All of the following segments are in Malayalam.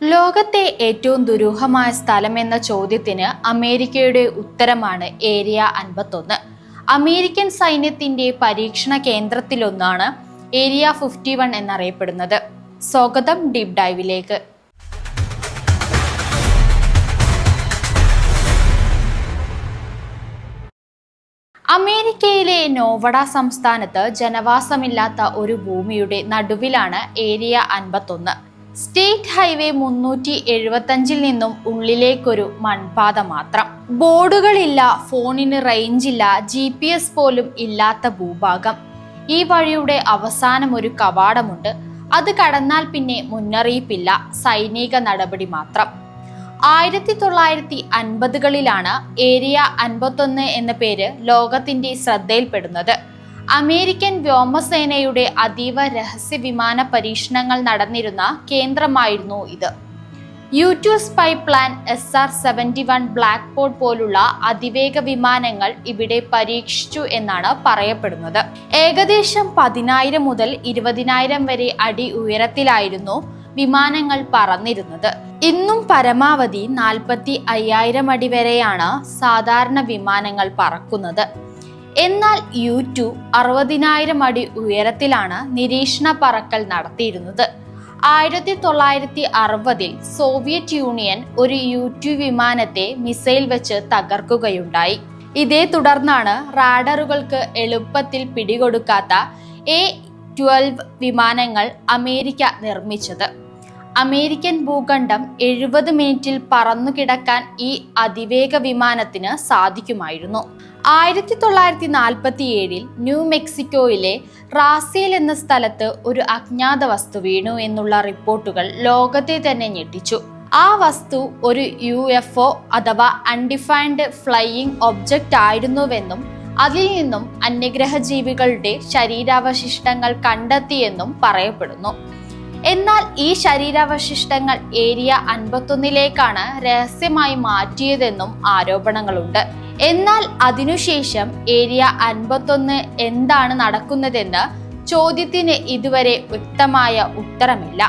ലോകത്തെ ഏറ്റവും ദുരൂഹമായ സ്ഥലം എന്ന ചോദ്യത്തിന് അമേരിക്കയുടെ ഉത്തരമാണ് ഏരിയ അൻപത്തൊന്ന്. അമേരിക്കൻ സൈന്യത്തിന്റെ പരീക്ഷണ കേന്ദ്രത്തിലൊന്നാണ് ഏരിയ ഫിഫ്റ്റി വൺ എന്നറിയപ്പെടുന്നത്. സ്വാഗതം ഡീപ് ഡൈവിലേക്ക്. അമേരിക്കയിലെ നോവഡ സംസ്ഥാനത്ത് ജനവാസമില്ലാത്ത ഒരു ഭൂമിയുടെ നടുവിലാണ് ഏരിയ അൻപത്തൊന്ന്. സ്റ്റേറ്റ് ഹൈവേ മുന്നൂറ്റി എഴുപത്തഞ്ചിൽ നിന്നും ഉള്ളിലേക്കൊരു മൺപാത മാത്രം. ബോർഡുകളില്ല ഫോണിന് റേഞ്ചില്ല ജി പി എസ് പോലും ഇല്ലാത്ത ഭൂഭാഗം. ഈ വഴിയുടെ അവസാനം ഒരു കവാടമുണ്ട്. അത് കടന്നാൽ പിന്നെ മുന്നറിയിപ്പില്ല സൈനിക നടപടി മാത്രം. ആയിരത്തി തൊള്ളായിരത്തി അൻപതുകളിലാണ് ഏരിയ അൻപത്തൊന്ന് എന്ന പേര് ലോകത്തിന്റെ ശ്രദ്ധയിൽപ്പെടുന്നത്. അമേരിക്കൻ വ്യോമസേനയുടെ അതീവ രഹസ്യ വിമാന പരീക്ഷണങ്ങൾ നടന്നിരുന്ന കേന്ദ്രമായിരുന്നു ഇത്. U two spy plane S R seventy one blackbird പോലുള്ള അതിവേഗ വിമാനങ്ങൾ ഇവിടെ പരീക്ഷിച്ചു എന്നാണ് പറയപ്പെടുന്നത്. ഏകദേശം പതിനായിരം മുതൽ ഇരുപതിനായിരം വരെ അടി ഉയരത്തിലായിരുന്നു വിമാനങ്ങൾ പറന്നിരുന്നത്. ഇന്നും പരമാവധി നാൽപ്പത്തി അയ്യായിരം അടി വരെയാണ് സാധാരണ വിമാനങ്ങൾ പറക്കുന്നത്. എന്നാൽ യു ടു അറുപതിനായിരം അടി ഉയരത്തിലാണ് നിരീക്ഷണ പറക്കൽ നടത്തിയിരുന്നത്. ആയിരത്തി തൊള്ളായിരത്തി അറുപതിൽ സോവിയറ്റ് യൂണിയൻ ഒരു യു ടു വിമാനത്തെ മിസൈൽ വെച്ച് തകർക്കുകയുണ്ടായി. ഇതേ തുടർന്നാണ് റാഡറുകൾക്ക് എളുപ്പത്തിൽ പിടികൊടുക്കാത്ത എ ട്വൽവ് വിമാനങ്ങൾ അമേരിക്ക നിർമ്മിച്ചത്. അമേരിക്കൻ ഭൂഖണ്ഡം എഴുപത് മിനിറ്റിൽ പറന്നു കിടക്കാൻ ഈ അതിവേഗ വിമാനത്തിന് സാധിക്കുമായിരുന്നു. ആയിരത്തി തൊള്ളായിരത്തി നാൽപ്പത്തി ഏഴിൽ ന്യൂ മെക്സിക്കോയിലെ റാസേൽ എന്ന സ്ഥലത്ത് ഒരു അജ്ഞാത വസ്തു വീണു എന്നുള്ള റിപ്പോർട്ടുകൾ ലോകത്തെ തന്നെ ഞെട്ടിച്ചു. ആ വസ്തു ഒരു യു എഫ് ഒ അഥവാ അൺഡിഫൈൻഡ് ഫ്ലൈയിങ് ഒബ്ജക്റ്റ് ആയിരുന്നുവെന്നും അതിൽ നിന്നും അന്യഗ്രഹ ജീവികളുടെ ശരീരാവശിഷ്ടങ്ങൾ കണ്ടെത്തിയെന്നും പറയപ്പെടുന്നു. എന്നാൽ ഈ ശരീരാവശിഷ്ടങ്ങൾ ഏരിയ അൻപത്തൊന്നിലേക്കാണ് രഹസ്യമായി മാറ്റിയതെന്നും ആരോപണങ്ങളുണ്ട്. എന്നാൽ അതിനുശേഷം ഏരിയ അൻപത്തൊന്ന് എന്താണ് നടക്കുന്നതെന്ന് ചോദ്യത്തിന് ഇതുവരെ വ്യക്തമായ ഉത്തരമില്ല.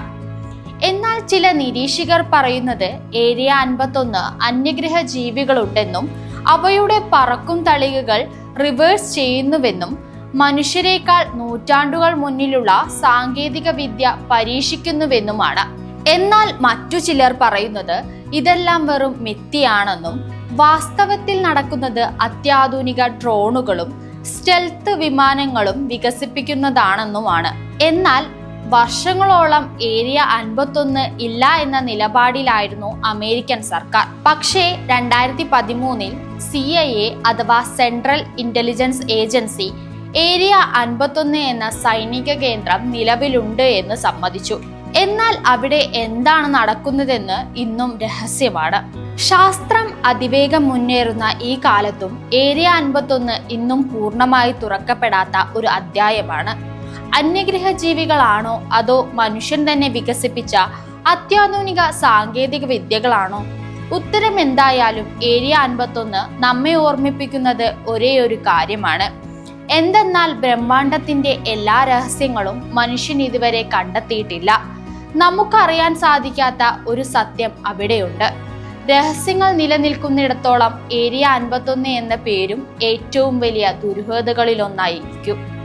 എന്നാൽ ചില നിരീക്ഷകർ പറയുന്നത് ഏരിയ അൻപത്തൊന്ന് അന്യഗ്രഹ ജീവികളുണ്ടെന്നും അവയുടെ പറക്കും തളികകൾ റിവേഴ്സ് ചെയ്യുന്നുവെന്നും മനുഷ്യരെക്കാൾ നൂറ്റാണ്ടുകൾ മുന്നിലുള്ള സാങ്കേതിക വിദ്യ പരീക്ഷിക്കുന്നുവെന്നുമാണ്. എന്നാൽ മറ്റു ചിലർ പറയുന്നത് ഇതെല്ലാം വെറും മിത്തിയാണെന്നും വാസ്തവത്തിൽ നടക്കുന്നത് അത്യാധുനിക ഡ്രോണുകളും സ്റ്റെൽത്ത് വിമാനങ്ങളും വികസിപ്പിക്കുന്നതാണെന്നുമാണ്. എന്നാൽ വർഷങ്ങളോളം ഏരിയ അൻപത്തൊന്ന് ഇല്ല എന്ന നിലപാടിലായിരുന്നു അമേരിക്കൻ സർക്കാർ. പക്ഷേ രണ്ടായിരത്തി പതിമൂന്നിൽ സി ഐ എ അഥവാ സെൻട്രൽ ഇന്റലിജൻസ് ഏജൻസി ഏരിയ അൻപത്തൊന്ന് എന്ന സൈനിക കേന്ദ്രം നിലവിലുണ്ട് എന്ന് സമ്മതിച്ചു. എന്നാൽ അവിടെ എന്താണ് നടക്കുന്നതെന്ന് ഇന്നും രഹസ്യമാണ്. ശാസ്ത്രം അതിവേഗം മുന്നേറുന്ന ഈ കാലത്തും ഏരിയ അൻപത്തൊന്ന് ഇന്നും പൂർണമായി തുറക്കപ്പെടാത്ത ഒരു അധ്യായമാണ്. അന്യഗ്രഹ ജീവികളാണോ അതോ മനുഷ്യൻ തന്നെ വികസിപ്പിച്ച അത്യാധുനിക സാങ്കേതിക വിദ്യകളാണോ? ഉത്തരം എന്തായാലും ഏരിയ അൻപത്തൊന്ന് നമ്മെ ഓർമ്മിപ്പിക്കുന്നത് ഒരേ ഒരു കാര്യമാണ്. എന്തെന്നാൽ ബ്രഹ്മാണ്ടത്തിന്റെ എല്ലാ രഹസ്യങ്ങളും മനുഷ്യൻ ഇതുവരെ കണ്ടെത്തിയിട്ടില്ല. നമുക്കറിയാൻ സാധിക്കാത്ത ഒരു സത്യം അവിടെയുണ്ട്. രഹസ്യങ്ങൾ നിലനിൽക്കുന്നിടത്തോളം ഏരിയ അൻപത്തൊന്ന് എന്ന പേരും ഏറ്റവും വലിയ ദുരൂഹതകളിലൊന്നായിരിക്കും